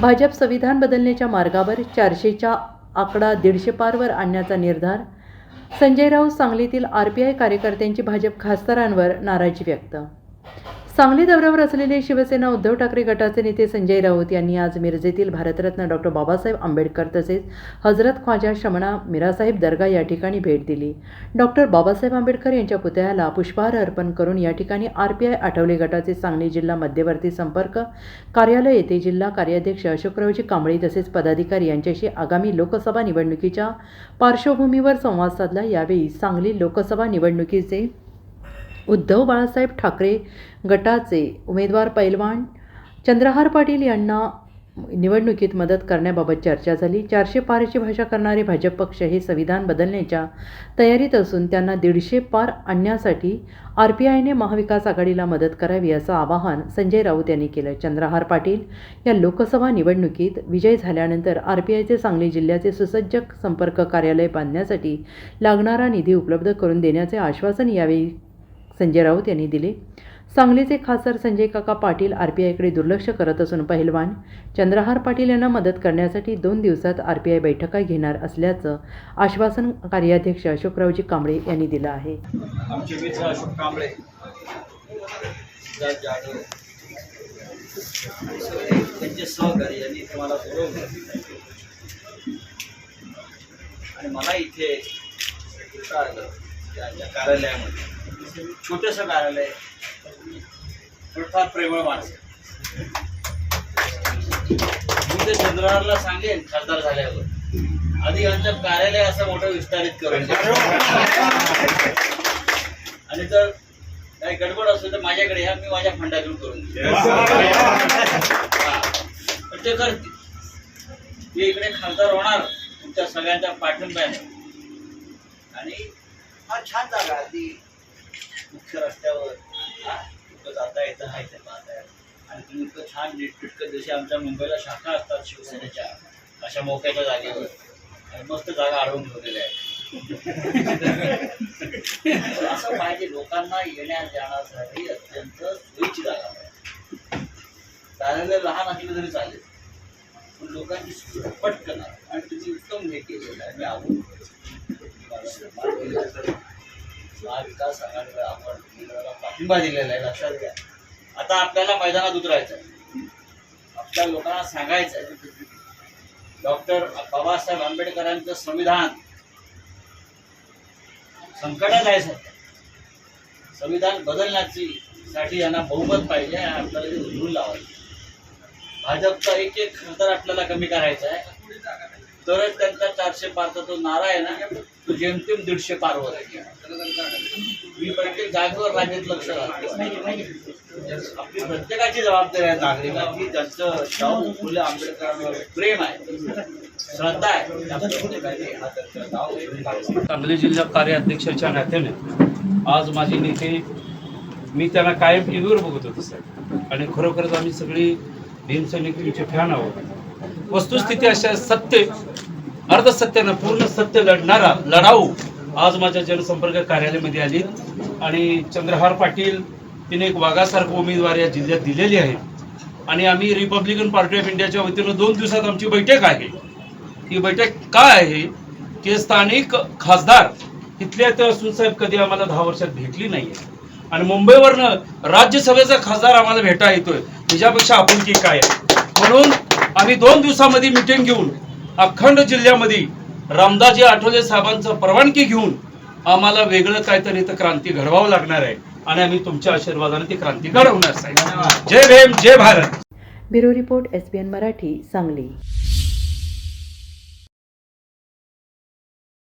भाजप संविधान बदलण्याच्या मार्गावर चारशेच्या आकडा दीडशे पारवर आणण्याचा निर्धार. संजय राऊत सांगलीतील आर पी आय कार्यकर्त्यांची भाजप खासदारांवर नाराजी व्यक्त. सांगली दौऱ्यावर असलेले शिवसेना उद्धव ठाकरे गटाचे नेते संजय राऊत यांनी आज मिरजेतील भारतरत्न डॉक्टर बाबासाहेब आंबेडकर तसेच हजरत ख्वाजा शमणा मिरासाहेब दर्गा या ठिकाणी भेट दिली. डॉक्टर बाबासाहेब आंबेडकर यांच्या पुतळ्याला पुष्पहार अर्पण करून या ठिकाणी आर पी आय आठवले गटाचे सांगली जिल्हा मध्यवर्ती संपर्क कार्यालय येथे जिल्हा कार्याध्यक्ष अशोकरावजी कांबळे तसेच पदाधिकारी यांच्याशी आगामी लोकसभा निवडणुकीच्या पार्श्वभूमीवर संवाद साधला. यावेळी सांगली लोकसभा निवडणुकीचे उद्धव बाळासाहेब ठाकरे गटाचे उमेदवार पैलवान. चंद्रहार पाटील यांना निवडणुकीत मदत करण्याबाबत चर्चा झाली. चारशे पारची भाषा करणारे भाजप पक्ष हे संविधान बदलण्याच्या तयारीत असून त्यांना दीडशे पार आणण्यासाठी आर पी आयने महाविकास आघाडीला मदत करावी असं आवाहन संजय राऊत यांनी केलं. चंद्रहार पाटील या लोकसभा निवडणुकीत विजय झाल्यानंतर आर पी आयचे सांगली जिल्ह्याचे सुसज्ज संपर्क कार्यालय बांधण्यासाठी लागणारा निधी उपलब्ध करून देण्याचे आश्वासन यावेळी संजय राऊत यांनी दिले. सांगलीचे खासदार संजय काका पाटील आर पी आयकडे दुर्लक्ष करत असून पहिलवान. चंद्रहार पाटील यांना मदत करण्यासाठी दोन दिवसात आर पी आय बैठका घेणार असल्याचं आश्वासन कार्याध्यक्ष अशोकरावजी कांबळे यांनी दिलं आहे. अशोक कांबळे त्यांचे सहकारी यांनी तुम्हाला बोलवलं. आणि मला इथे कार्यालयामध्ये छोटंसं कार्यालय पण फार प्रेमळ माणसं मी ते चंद्रहारला सांगेन खासदार झाल्यावर. आधी आमचं कार्यालय असं मोठं विस्तारित करून आणि जर काही गडबड असेल तर माझ्याकडे या मी माझ्या फंडातून करून. हा. पण ते करतील. ते इकडे खासदार होणार तुमच्या सगळ्यांच्या पाठिंब्याने. आणि हा छान जागा ती मुख्य रस्त्यावर इतकं जाता येतं हा इथे पाहता येतं. आणि तुम्ही इतकं छान नीटपिटकं जशी आमच्या मुंबईला शाखा असतात शिवसेनेच्या अशा मोक्याच्या जागेवर. आणि मस्त जागा अडवून ठेवलेल्या आहेत. असं पाहिजे लोकांना येण्या जाण्यासाठी अत्यंत सोयीची जागा पाहिजे. कार्यालय लहान असलं तरी चालेल. पण लोकांची सोय पटकन आणि तुम्ही उत्तम हे केलेलं आहे. मी आवडून महाविकास आघाडीला आपण पाठिंबा दिलेला आहे लक्षात घ्या. आता आपल्याला मैदानात उतरायचं आहे. आपल्या लोकांना सांगायचं आहे. डॉक्टर बाबासाहेब आंबेडकरांचं संविधान संकटात आहे सध्या. संविधान बदलण्याची साठी यांना बहुमत पाहिजे आणि आपल्याला ते उधळून लावायचं भाजपचा एक एक खासदार आपल्याला कमी करायचा आहे. तरच त्यांचा चारशे पारचा तो नारा आहे ना तो जेमतेम दीडशे पारवर आहे. मी प्रत्येक जागेवर राज्यात लक्ष घालतो. आपली प्रत्येकाची जबाबदारी आहे नागरिकांची ज्यांचं शाहू फुले आंबेडकरांवर प्रेम आहे श्रद्धा आहे हा त्यांचा. सांगली जिल्हा कार्याध्यक्षाच्या नात्याने आज माझे नेते मी त्यांना कायम टी व्हीवर बघत होतो साहेब आणि खरोखरच आम्ही सगळी भीमसैनिकांचे फॅन आहोत. वस्तुस्थिती अशा सत्य अर्धसत्यानं पूर्ण सत्य लढणारा लढाऊ आज माझ्या जनसंपर्क कार्यालयामध्ये आली. आणि चंद्रहार पाटील तिने एक वाघासारखं उमेदवार या जिल्ह्यात दिलेली आहे. आणि आम्ही रिपब्लिकन पार्टी ऑफ इंडियाच्या वतीनं दोन दिवसात आमची बैठक आहे. ही बैठक काय आहे? की स्थानिक खासदार इथल्या तर असून साहेब कधी आम्हाला दहा वर्षात भेटली नाहीये. आणि मुंबईवरनं राज्यसभेचा खासदार आम्हाला भेटा येतोय. तिच्यापेक्षा आपुलकी काय आहे? म्हणून आम्ही दोन दिवसामध्ये मिटिंग घेऊन अखंड जिल्ह्यामध्ये रामदाजी आठवले साहेबांचं परवानगी घेऊन आम्हाला वेगळं काहीतरी इथं क्रांती घडवावं लागणार आहे. आणि आम्ही तुमच्या आशीर्वादाने ती क्रांती घडवणार साहेब जय भीम जय Bharat. Bureau report S Marathi Sangli.